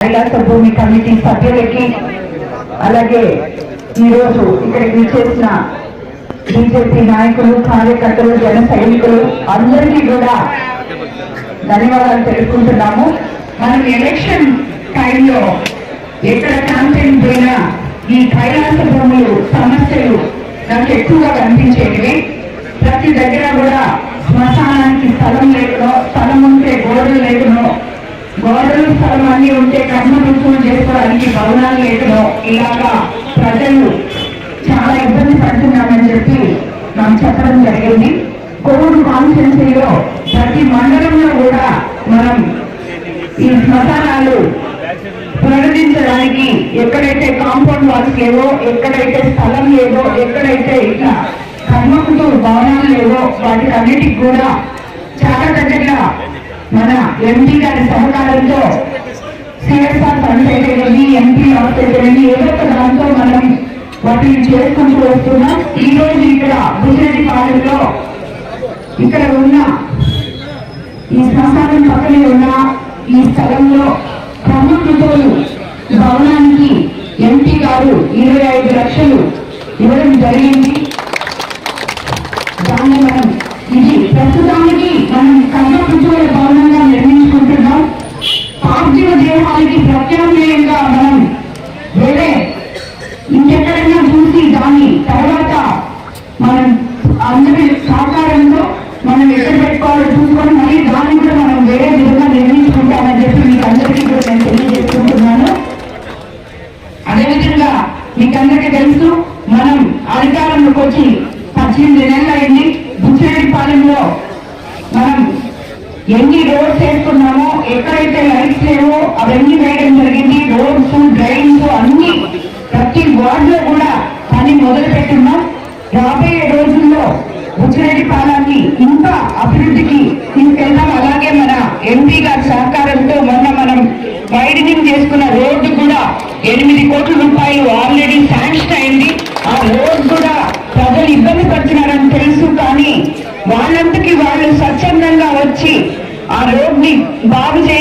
కైలాస భూమి కమిటీ సభ్యులకి అలాగే ఈరోజు ఇక్కడికి విచ్చేసిన బీజేపీ నాయకులు కార్యకర్తలు జన సైనికులు అందరికీ కూడా ధన్యవాదాలు తెలుసుకుంటున్నాము మనం ఎలక్షన్ టైంలో ఎక్కడ క్యాంపెయిన్ పోయినా ఈ కైలాస భూములు సమస్యలు నాకు ఎక్కువగా కనిపించేటివి. ప్రతి దగ్గర కూడా శ్మశానానికి స్థలం లేకనో స్థలం ఉంటే గోడలు లేకనో గౌరవ స్థలం అన్ని ఉంటే కర్మ రుసులు చేసుకోవడానికి భవనాలు లేకనో ఇలాగా ప్రజలు చాలా ఇబ్బంది పడుతున్నామని చెప్పి మనం చెప్పడం జరిగింది. కోవిడ్ కాన్స్టిట్యున్సీలో ప్రతి మండలంలో కూడా మనం ఈ శ్మశానాలు ప్రకటించడానికి ఎక్కడైతే కాంపౌండ్ వాల్స్ లేవో ఎక్కడైతే స్థలం లేదో ఎక్కడైతే ఇట్లా కర్మకుతో భవనాలు లేవో వాటికి అన్నిటికి కూడా చాలా మన ఎంపీ గారి సహకారంతో సిఎస్ఆర్ ఫండ్స్ అయితేనేమి ఎంపీ ఆఫ్ అయితేనేమి ఏదో ఒక దాంతో మనం వాటిని చేసుకుంటూ వస్తున్నాం. ఈ రోజు ఇక్కడ బుజ్జిరెడ్డి పాలెంలో ఇక్కడ ఉన్న ఈ శ్మశానం పక్కనే ఉన్న ఈ స్థలంలో ప్రభుత్వతోలు భవనానికి ఎంపీ గారు ఇరవై ఐదు లక్షలు ఇవ్వడం జరిగింది. దాన్ని మనం ఇది ప్రస్తుతం పార్థివ దేహానికి ప్రత్యామ్నాయంగా మనం వేరే ఇంకెక్కడైనా చూసి దాన్ని తర్వాత మనం అందరి సహకారంతో మనం ఎక్కడ పెట్టుకోవాలో చూసుకొని మళ్ళీ దాన్ని కూడా మనం వేరే విధంగా నిర్మించుకుంటామని చెప్పి మీకు అందరికీ కూడా నేను తెలియజేసుకుంటున్నాను. అదేవిధంగా మీకందరికీ తెలుసు మనం అధికారంలోకి వచ్చి పద్దెనిమిది నెలలు అయింది బుచ్చిరెడ్డిపాలెంలో మనం ఎన్ని రోడ్స్ వేసుకున్నామో ఎక్కడైతే లైట్స్ లేవో అవన్నీ వేయడం జరిగింది. రోడ్స్ డ్రైన్స్ అన్ని ప్రతి వార్డులో కూడా పని మొదలు పెట్టున్నాం రాబోయే రోజుల్లో బుచ్చిరెడ్డి పాలాన్ని ఇంకా అభివృద్ధికి తీసుకెళ్తాం. అలాగే మన ఎంపీ గారి సహకారంతో మొన్న మనం వైడనింగ్ చేసుకున్న రోడ్డు కూడా ఎనిమిది కోట్ల రూపాయలు ఆల్రెడీ శాంక్షన్ అయింది. ఆ రోడ్ కూడా ప్రజలు ఇబ్బంది పడుతున్నారని తెలుసు. కానీ వాళ్ళంతకి వాళ్ళు స్వచ్ఛందంగా వచ్చి ఆ రోడ్ని బాగు చేయి